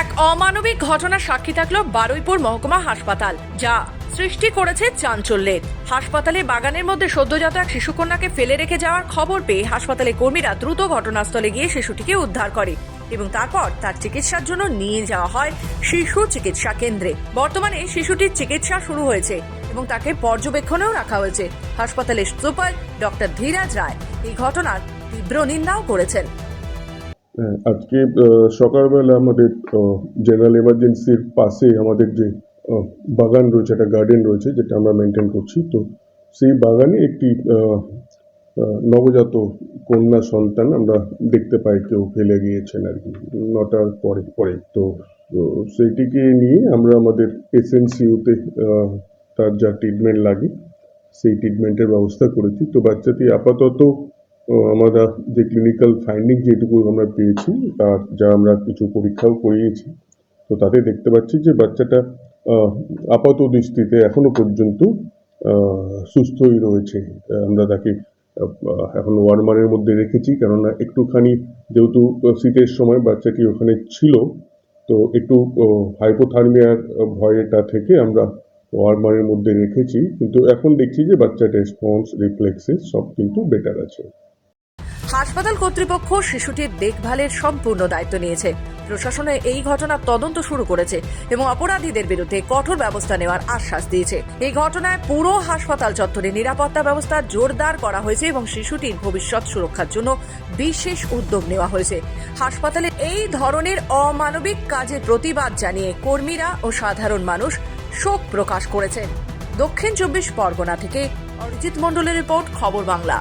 এক অমানবিক ঘটনার সাক্ষী থাকল বারুইপুর মহকুমা হাসপাতাল, যা সৃষ্টি করেছে চাঞ্চল্যের। হাসপাতালে বাগানের মধ্যে সদ্যজাত এক শিশুকন্যাকে ফেলে রেখে যাওয়ার খবর পেয়ে হাসপাতালে কর্মীরা দ্রুত ঘটনাস্থলে গিয়ে শিশুটিকে উদ্ধার করে এবং তারপর তার চিকিৎসার জন্য নিয়ে যাওয়া হয় শিশু চিকিৎসা কেন্দ্রে। বর্তমানে শিশুটির চিকিৎসা শুরু হয়েছে এবং তাকে পর্যবেক্ষণেও রাখা হয়েছে। হাসপাতালের সুপার ডক্টর ধীরাজ রায় এই ঘটনার তীব্র নিন্দাও করেছেন। আজকে সকালবেলা আমাদের জেনারেল এমার্জেন্সির পাশে আমাদের যে বাগান রয়েছে, একটা গার্ডেন রয়েছে, যেটা আমরা মেনটেন করছি। তো সেই বাগানে একটি নবজাত কন্যা সন্তান আমরা দেখতে পাই, কেউ ফেলে গিয়েছেন আর কি, নটার পরে পরে। তো সেইটিকে নিয়ে আমরা আমাদের এসএনসিউতে তার যা ট্রিটমেন্ট লাগে, সেই ট্রিটমেন্টের ব্যবস্থা করেছি। তো বাচ্চাটি আপাতত আমরা যে ক্লিনিক্যাল ফাইন্ডিং যেটুকু আমরা পেয়েছি তার যা আমরা কিছু পরীক্ষাও করিয়েছি, তো তাতে দেখতে পাচ্ছি যে বাচ্চাটা আপাত দৃষ্টিতে এখনও পর্যন্ত সুস্থই রয়েছে। আমরা তাকে এখন ওয়ার্মারের মধ্যে রেখেছি, কেননা একটুখানি যেহেতু শীতের সময় বাচ্চাটি ওখানে ছিল, তো একটু হাইপোথার্মিয়ার ভয়টা থেকে আমরা ওয়ার্মারের মধ্যে রেখেছি, কিন্তু এখন দেখছি যে বাচ্চার রেসপন্স রিফ্লেক্সেস সব কিন্তু বেটার আছে। হাসপাতাল কর্তৃপক্ষ শিশুটির দেখভালের সম্পূর্ণ দায়িত্ব নিয়েছে। প্রশাসনে এই ঘটনার তদন্ত শুরু করেছে এবং অপরাধীদের বিরুদ্ধে কঠোর ব্যবস্থা নেওয়ার আশ্বাস দিয়েছে। এই ঘটনায় পুরো হাসপাতাল চত্বরে নিরাপত্তা ব্যবস্থা জোরদার করা হয়েছে এবং শিশুটির ভবিষ্যৎ সুরক্ষার জন্য বিশেষ উদ্যোগ নেওয়া হয়েছে। হাসপাতালে এই ধরনের অমানবিক কাজের প্রতিবাদ জানিয়ে কর্মীরা ও সাধারণ মানুষ শোক প্রকাশ করেছেন। দক্ষিণ চব্বিশ পরগনা থেকে অরিজিৎ মণ্ডলের রিপোর্ট, খবর বাংলা।